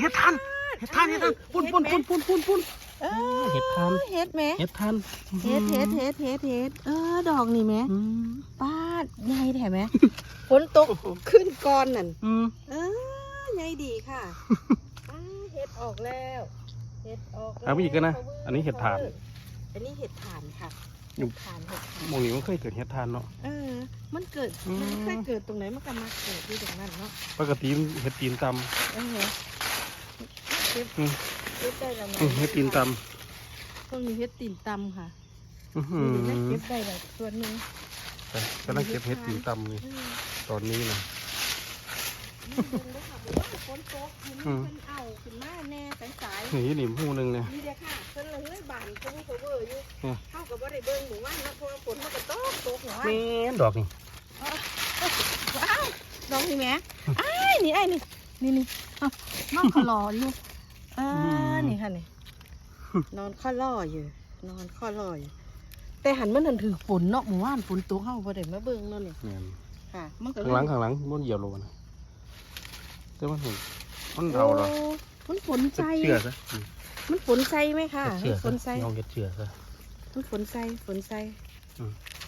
เห็ดทานเห็ดทานเห็ดทานปุ่นปุ่นปุ่นปุ่นปุ่นปุ่นเออเห็ดทานเห็ดแหมเห็ดทานเห็ดเห็ดเห็ดเห็ดเห็ดเออดอกนี่แหมอืมป้าดใหญ่แท้แหมฝนตกขึ้นก่อนนั่นอืมเออใหญ่ดีค่ะอ้าเห็ดออกแล้วเห็ดออกแล้วเอาไปอีกกันนะอันนี้เห็ดทาน อันนี้เห็ดถ่านค่ะอยู่เห็ดถ่านเห็ดถ่านหมองนี้มันเคยเกิดเห็ดทานเนาะเออ มันเกิดอืมมันเคยเกิดตรงไหนมันก็มาเกิดที่ตรงนั้นเนาะปกติเห็ดตีนตเออ เก็บำอืมเก็บได้แล้วนะอืมเห็ดตีนตพวกนี้เห็ดตีนตำค่ะำอื้อหือนี่นะเก็บได้แบบส่วนหนึ่งไปกำลังเก็บเห็ดตีนตำนี่เออตอนนี้นะ นี่เบิ่งเด้อค่ะบอกว่าฝนตกหินอืม เพิ่นเอาขึ้นมาแน่สายนี่หนิมหูหนึงเนี่ย ๆนี่เด้อค่ะเพิ่นละเฮ้ยบานเพิ่นก็เวอร์อยู่อืม เฮาก็บ่ได้เบิ่งหมู่ว่านนะเพราะว่าฝนมันก็ตกตกหมู่ว่านนี่ดอกนี่ว้าวน้องนี่แหม่อ้ายนี่ไอ้นี่นี่นี่เอาน้องเขารออยู่ เออนี่ค่ะนี่ นอนข้อล่ออยู่ นอนข้อล่ออยู่ แต่หันมันหันถือฝนเนาะหมู่ว่านฝนตกเฮาบ่ได้มาเบิ่งเนาะนี่เนี่ยค่ะ มันก็ข้างหลังข้างหลังมันเหยียบลงนะแต่มันเห็นมันเราเหรอโมันฝนใจ เชื่อซะอืมมันฝนใจไหมค่ะเชื่อฝซะนใจยองเห็ดเชื่อซะมันฝนใจฝนใจ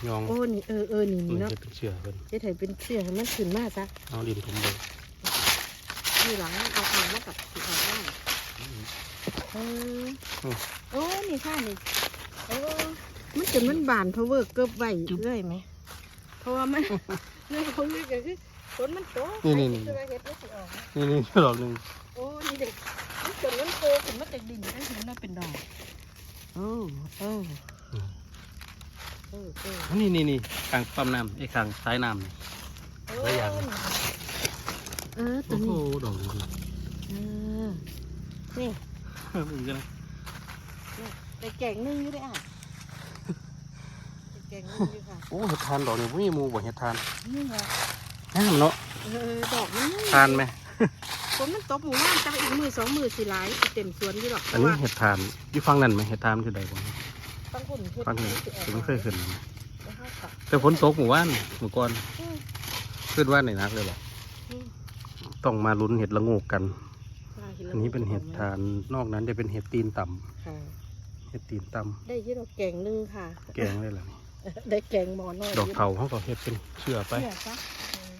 ยองโอ้นี่เออเออนี่นี่นี่เนาะเห็ดเป็นเชื่อเพิ่นเฮ็ดให้เป็นเสื้อให้มันขึ้นมาจ้ะเอาดินผมเลยนี่หลังเอาทางมากับสีขาวบ้าน เออโอ้นี่ค่ะนี่โอ้มันจนมันบานเพราะเวอร์เกือบไหวเรื่อยไหมเพราะว่ามันเรื่องของนี่ก็คือฝนมันตกนี่นี่นี่คือว่าเฮ็ดไม่สิออกนะนี่นี่ดอกหนึ่งโอ้นี่เด็กมันจนมันโตขึ้นมาจากดินได้เห็นว่าเป็นดอกโอ้โอ้เออเออนี่นี่นี่ข้างปั๊มน้ำไอ้ข้างซ้ายน้ำนี่หลายอย่างเออตัโอ้วโหนี้ดอกนี้เออ นี่มึงกันนะไปแกงนึ่งอยู่ได้อะไปแกงนึ่งอยู่ค่ะ โอ้เห็ดทานดอกนี้ไม่มีหมูบ่เห็ดทานนี่ไงงามเนาะเออดอกมันทานไหมฝนมันตกหมู่บ้านจังอีกมือสองมือสิหลายสิเต็มสวนอยู่หรอกเพอันราะนี้ว่าเห็ดทานอยู่ฟังนั่นไหมเห็ดทานคือใดบ่บางคนเฮ็ดฟังนี่สิออกถึงไม่เคยขึ้นแล้วเขาก็แต่ฝนตกหมู่บ้านหมู่ก่อนอืมขึ้นว่าในนักเลยหรออืมต้องมาลุ้นเห็ดละโงกกันว่าห็ อันนี้เป็นเห็ดทานนอกนั้นจะเป็นเห็ดตีนต่ค่ะำเห็ดตีนต่ได้ยี่ดอกแกงนึ่งค่ะำแกงได้เลยได้แกงหมอน้อยดอกเถาเขาก็เห็ดเป็นเชื่อไปเชื่อซะอืม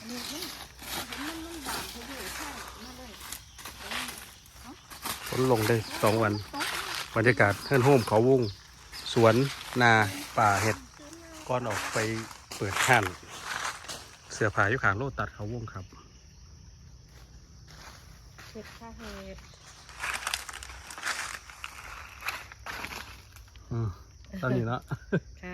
อันนี้มันมันมันบานเขาอยู่ใช่มาเลยฝนลงได้สองวันตกบรรยากาศเฮือนโฮมเขาวง สวนนาป่าเห็ดก่อนออกไปเปิดห้านเสือผาอยู่ขางโลตัดเขาวงครับ เห็ดค่ะเห็ดอืมตอนนี้เนาะค่ะ